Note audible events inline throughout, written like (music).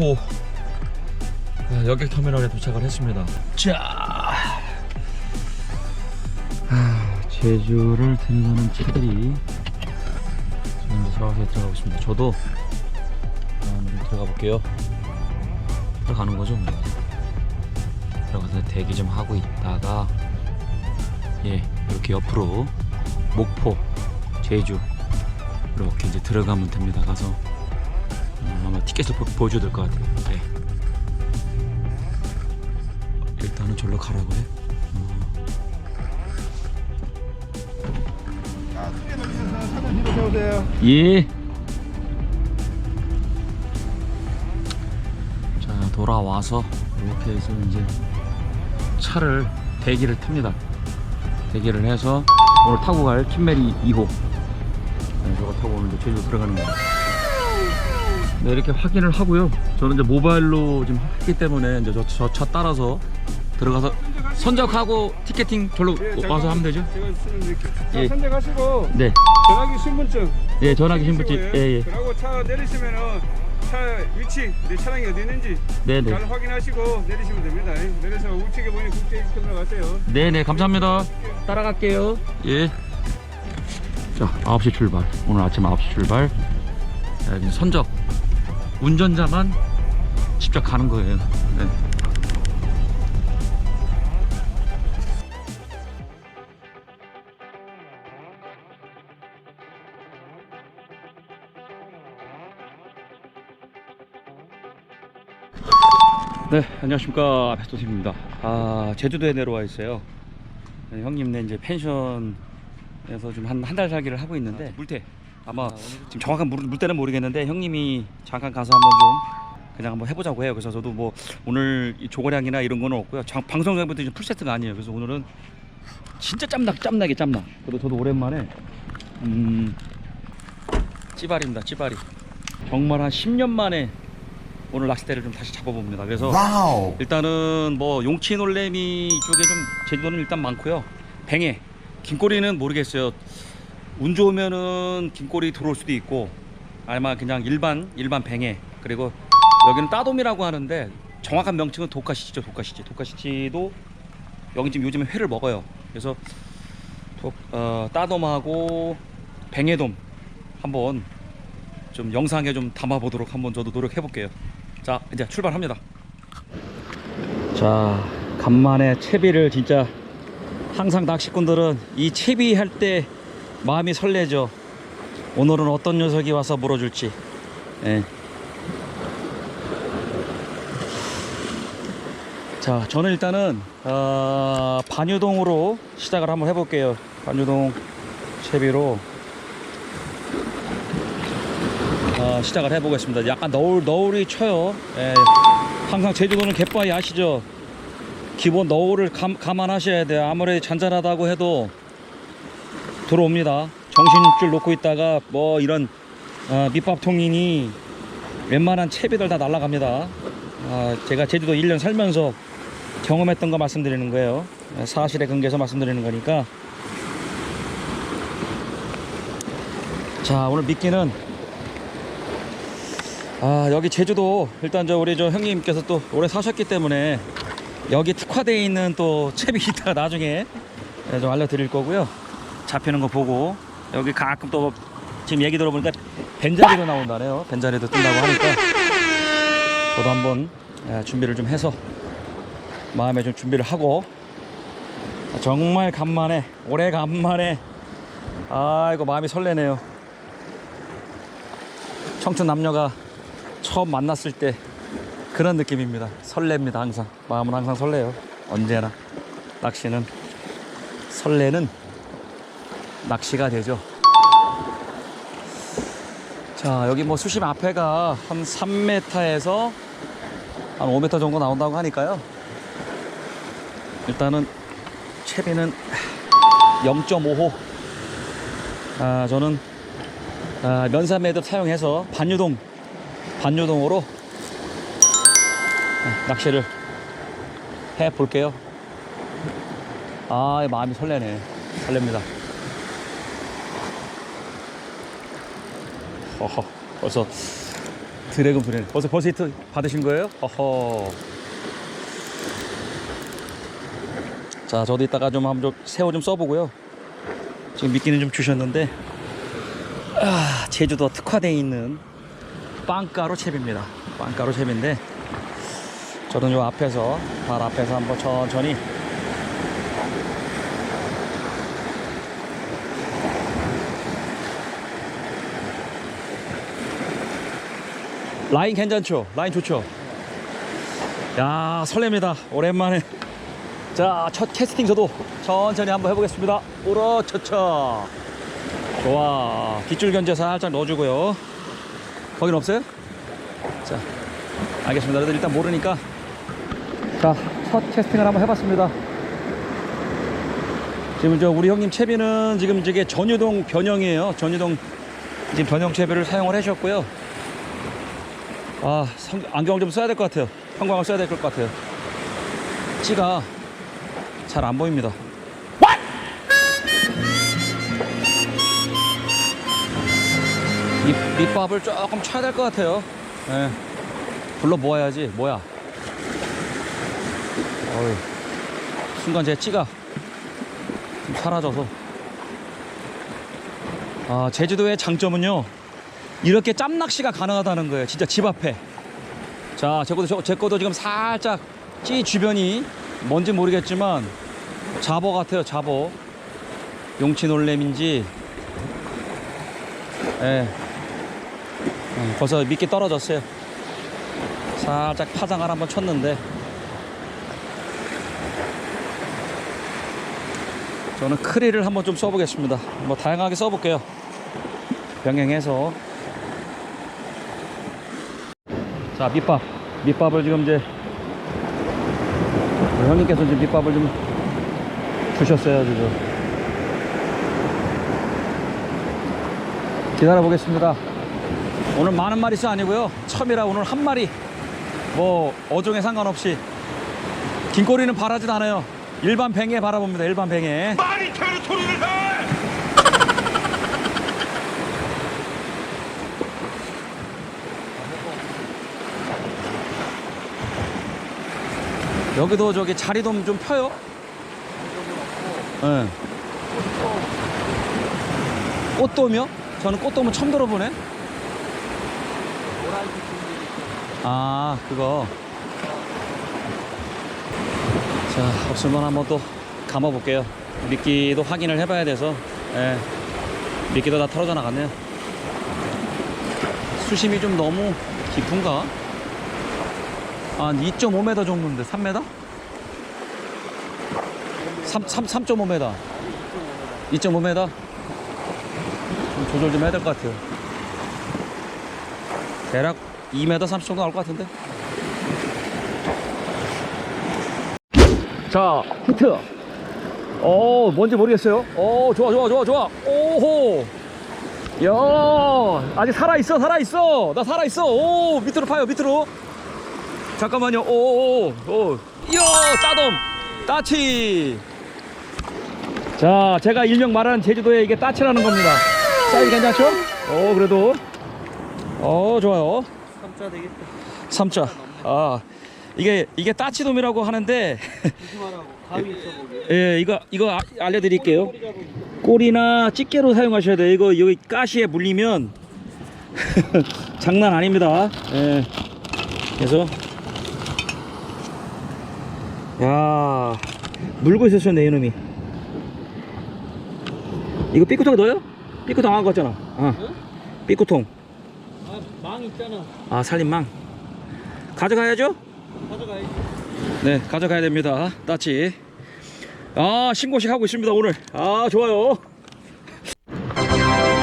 목포 아, 여객 터미널에 도착을 했습니다. 자, 아, 제주를 들어가는 차들이 지금 들어가서 들어가고 있습니다. 저도 한번 들어가 볼게요. 들어가는 거죠, 뭐. 들어가서 대기 좀 하고 있다가 예 이렇게 옆으로 목포, 제주 이렇게 이제 들어가면 됩니다. 가서 어, 아마 티켓을 보, 보여줘야 될 것 같아요. 네. 일단은 절로 크게 차를 뒤로 세우세요. 예. 자 돌아와서 이렇게 해서 이제 차를 대기를 탑니다. 대기를 해서 오늘 타고 갈 킴메리 2호. 네, 저거 타고 오늘 이제 제주 들어가는 거예요. 네 이렇게 확인을 하고요. 저는 이제 모바일로 지금 했기 때문에 이제 저 차 따라서 들어가서 선적하고 티켓팅 절로 와서 하면 되죠? 제가 쓰는 이렇게. 자, 예. 선택하시고 네. 전화기 신분증. 예 전화기 신분증. 찍으시고요. 예 예. 그리고 차 내리시면은 차 위치, 내 차량이 어디 있는지 네 네. 잘 확인하시고 내리시면 됩니다. 내려서 우측에 보이는 국제터미널 가세요. 네 네 감사합니다 따라갈게요 예. 자 9시 출발 오늘 아침 9시 출발 자, 선적 운전자만 직접 가는 거예요 네. 네, 안녕하십니까 베스토팀입니다. 아 제주도에 내려와 있어요. 네, 형님네 이제 펜션에서 좀 한 한 달 살기를 하고 있는데 물태 아마 지금 정확한 물, 물때는 모르겠는데 형님이 잠깐 가서 한번 좀 그냥 한번 해보자고 해요. 그래서 저도 뭐 오늘 이 조거량이나 이런 거는 없고요. 장- 방송 전부터 이제 풀 세트가 아니에요. 그래서 오늘은 진짜 짬nak 짬나게 짬나. 그래도 저도 오랜만에 음 찌바리입니다. 찌바리. 정말 한 10년 만에 오늘 낚싯대를 좀 다시 잡아봅니다. 그래서 일단은 뭐 용치 놀래미 쪽에 좀 제주도는 일단 많고요. 뱅에 긴꼬리는 모르겠어요. 운 좋으면은 긴꼬리 들어올 수도 있고 아마 그냥 일반 일반 뱅에 그리고 여기는 따돔이라고 하는데 정확한 명칭은 독가시치죠 독가시치 독가시치도 여기 지금 요즘에 회를 먹어요. 그래서 독, 어, 따돔하고 뱅에돔 한번 좀 영상에 좀 담아보도록 한번 저도 노력해 볼게요. 자 이제 출발합니다. 자 간만에 채비를 진짜 항상 낚시꾼들은 이 채비 할 때 마음이 설레죠. 오늘은 어떤 녀석이 와서 물어줄지. 예. 자 저는 일단은 어, 반유동으로 시작을 한번 해볼게요. 반유동 채비로 어, 시작을 해보겠습니다. 약간 너울 너울이 쳐요. 예, 항상 제주도는 갯바위 아시죠? 기본 너울을 감, 감안하셔야 돼요. 아무리 잔잔하다고 해도 들어옵니다. 정신줄 놓고 있다가 뭐 이런 어, 밑밥통이니 웬만한 채비들 다 날아갑니다. 아, 제가 제주도 1년 살면서 경험했던 거 말씀드리는 거예요. 사실에 근거해서 말씀드리는 거니까. 자, 오늘 미끼는 아 여기 제주도 일단 저 우리 저 형님께서 또 오래 사셨기 때문에 여기 특화되어 있는 또 채비 기타가 (laughs) 나중에 예, 좀 알려드릴 거고요 잡히는 거 보고 여기 가끔 또 지금 얘기 들어보니까 벤자리도 나온다네요 벤자리도 뜬다고 하니까 저도 한번 예, 준비를 좀 해서 마음에 좀 준비를 하고 정말 간만에 오래 간만에 아이고 마음이 설레네요 청춘 남녀가 처음 만났을 때 그런 느낌입니다. 설렙니다 항상. 마음은 항상 설레요. 언제나 낚시는 설레는 낚시가 되죠. 자 여기 뭐 수심 앞에가 한 3m에서 한 5m 정도 나온다고 하니까요. 일단은 채비는 0.5호. 아 저는 아, 면사 매듭 사용해서 반유동 반유동으로 네, 낚시를 해 볼게요. 아, 마음이 설레네. 설렙니다. 어허 벌써 드래곤 브레 벌써 벌써 히트 받으신 거예요? 어허. 자 저도 이따가 좀 한번 좀 새우 좀 써보고요. 지금 미끼는 좀 주셨는데 아 제주도 특화되어 있는 빵가루 채비입니다. 빵가루 채비인데 저는 요 앞에서 발 앞에서 한번 천천히 라인 괜찮죠? 라인 좋죠? 야 설렙니다. 오랜만에. 자 첫 캐스팅 저도 천천히 한번 해보겠습니다. 오라차차. 좋아. 빗줄 견제 살짝 넣어주고요. 거긴 없어요? 자 알겠습니다. 그래도 일단 모르니까. 자첫 캐스팅을 한번 해봤습니다. 지금 저 우리 형님 채비는 지금 저게 전유동 변형이에요. 전유동 지금 변형 채비를 사용을 해주셨고요 아 성- 안경을 좀 써야 될 것 같아요. 형광을 써야 될 것 같아요. 찌가 잘 안 보입니다. 밑, 밑밥을 조금 쳐야 될 것 같아요. 예. 불러 모아야지. 뭐야? 어휴 순간 제 찌가 좀 사라져서. 아 제주도의 장점은요 이렇게 짬낚시가 가능하다는 거예요. 진짜 집 앞에. 자, 제 것도, 저- 제 것도 지금 살짝 찌 주변이 뭔지 모르겠지만 잡어 같아요, 잡어. 용치 놀램인지. 예. 음, 벌써 미끼 떨어졌어요. 살짝 파장을 한번 쳤는데. 저는 크릴을 한번 좀 써보겠습니다. 뭐 다양하게 써볼게요. 병행해서 자 밑밥. 밑밥을 지금 이제 형님께서 이제 밑밥을 좀 주셨어요 지금 기다려 보겠습니다. 오늘 많은 마리수 아니고요. 처음이라 오늘 한 마리 뭐 어종에 상관없이 긴 꼬리는 바라지도 않아요. 일반 뱅에 바라봅니다 일반 뱅에. 많이 태우는 소리를 해! 여기도 저기 자리돔 좀 펴요 예. 꽃돔이요? 저는 꽃돔은 처음 들어보네. 아, 그거. 자, 없으면 한번 또 감아볼게요. 미끼도 확인을 해봐야 돼서. 예. 미끼도 다 털어져 나갔네요. 수심이 좀 너무 깊은가? 한 2.5m 정도인데, 3m? 3, 3, 3.5m. 2.5m? 좀 조절 좀 해야 될 것 같아요. 대략 2m 30 정도 나올 것 같은데. 자, 히트. 어, 뭔지 모르겠어요. 어, 좋아, 좋아, 좋아, 좋아. 오호. 야, 아직 살아 있어, 살아 있어. 나 살아 있어. 오, 밑으로 파요, 밑으로. 잠깐만요. 오, 오, 오. 오. 이야, 따돔. 따치. 자, 제가 일명 말하는 제주도에 이게 따치라는 겁니다. 사이즈 괜찮죠? 어, 그래도. 어, 좋아요. 3자 되겠다. 삼자. 아, 이게, 이게 따치돔이라고 하는데. 예, 이거, 이거 아- 알려 드릴게요. 꼬리나 집게로 사용하셔야 돼요. 이거, 여기 가시에 물리면, (laughs) 장난 아닙니다. 예. 그래서, 야 물고 있었었네, 이놈이. 이거 삐꾸통 넣어요? 삐꾸통 안갖고 왔잖아. 아, 삐꾸통. 아, 망 있잖아. 아, 살림망. 가져가야죠? 가져가야지. 네, 가져가야 됩니다. 따치. 아, 신고식 하고 있습니다, 오늘. 아, 좋아요.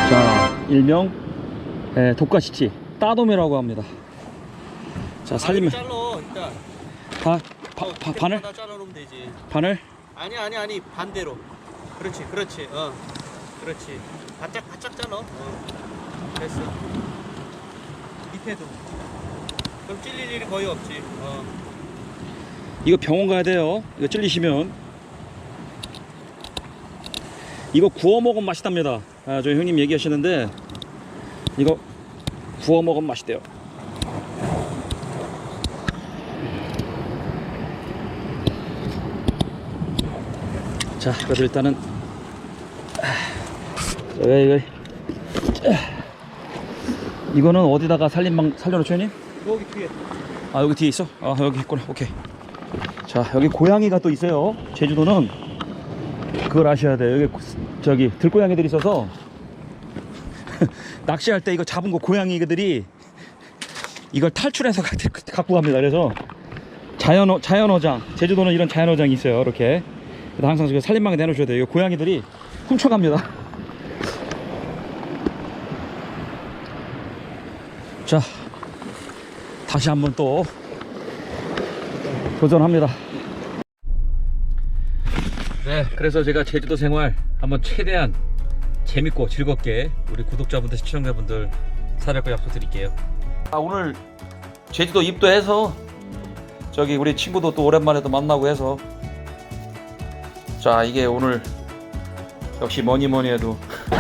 자, 일명, 예, 독가시치. 따돔이라고 합니다. 자, 살림, 잘라, 일단. 바, 바, 바, 바늘? 다 잘라놓으면 되지. 바늘? 아니, 아니, 아니. 반대로. 그렇지, 그렇지. 어. 그렇지. 바짝, 바짝 잘라. 어. 됐어. 밑에도. 그럼 찔릴 일이 거의 없지. 어. 이거 병원 가야 돼요. 이거 찔리시면. 이거 구워 먹으면 맛있답니다. 아, 저희 형님 얘기하시는데, 이거 구워 먹으면 맛있대요. 자, 그래서 일단은 왜 이거 이거는 어디다가 살림방 살려놓죠, 형님? 여기 뒤에. 아 여기 뒤에 있어? 아 여기 있구나. 오케이. 자 여기 고양이가 또 있어요. 제주도는 그걸 아셔야 돼요. 여기 고- 저기 들고양이들이 있어서 (laughs) 낚시할 때 이거 잡은 거 고양이들이 이걸 탈출해서 가- (laughs) 갖고 갑니다. 그래서 자연 자연어장 제주도는 이런 자연어장이 있어요. 이렇게 그래서 항상 그 살림방에 내놓으셔야 돼요. 고양이들이 훔쳐갑니다. 자 다시 한번 또 도전합니다. 네, 그래서 제가 제주도 생활 한번 최대한 재밌고 즐겁게 우리 구독자분들, 시청자분들 살할 거 약속드릴게요. 아 오늘 제주도 입도해서 저기 우리 친구도 또 오랜만에 또 만나고 해서 자 이게 오늘 역시 뭐니 뭐니 해도 (laughs) 자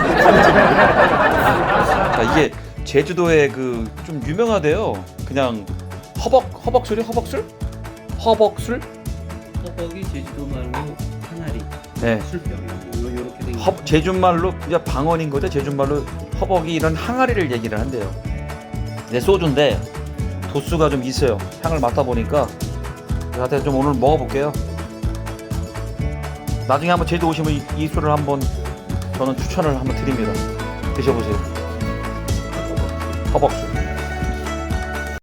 이게 제주도에 그좀 유명하대요. 그냥 허벅 허벅술이 허벅술? 허벅술? 허벅이 제주도 말로 하나리. 네. 술병. 요 요렇게 된 허, 제주말로 이제 방언인 거죠. 제주말로 허벅이 이런 항아리를 얘기를 한대요. 이제 소주인데 도수가 좀 있어요. 향을 맡아 보니까 저한테 좀 오늘 먹어볼게요. 나중에 한번 제주 오시면 이, 이 술을 한번 저는 추천을 한번 드립니다. 드셔보세요. 허벅술.